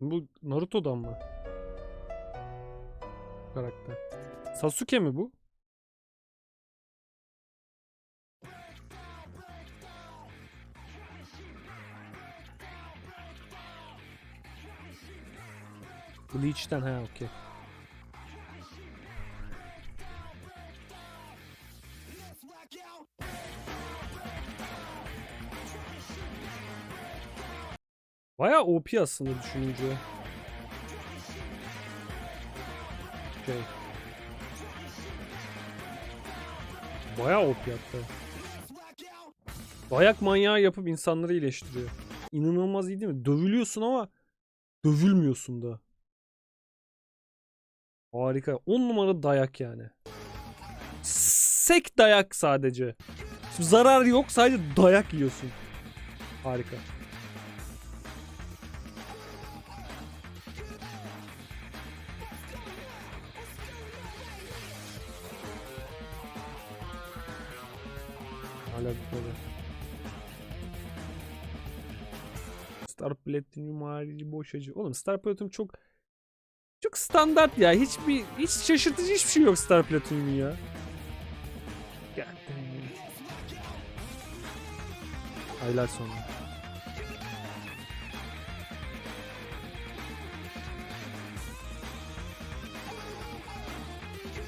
Bu Naruto'dan mı? Karakter. Sasuke mi bu? Bleach'ten ha okey. Bayağı OP aslında düşününce. Okey. Bayağı OP hatta. Dayak manyağı yapıp insanları iyileştiriyor. İnanılmaz iyi değil mi? Dövülüyorsun ama dövülmüyorsun da. Harika. 10 numara dayak yani. Sek dayak sadece. Zarar yok sadece dayak yiyorsun. Harika. Hala bitmedi. Star Platinum harici boşacı. Oğlum Star Platinum çok çok standart ya. Hiçbir hiç şaşırtıcı hiçbir şey yok Star Platinum'un ya. Damn. Aylar sonra.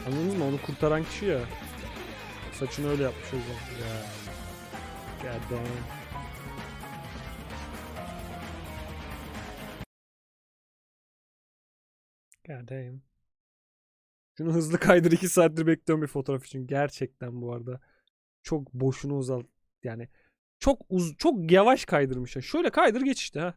Anladın mı? Onu kurtaran kişi ya. Saçını öyle yapmış o yüzden. Ya. God damn. God damn. Şunu hızlı kaydır 2 saattir bekliyorum bir fotoğraf için. Gerçekten bu arada. Çok boşuna uzal yani çok uz çok yavaş kaydırmış. Şöyle kaydır geç işte ha.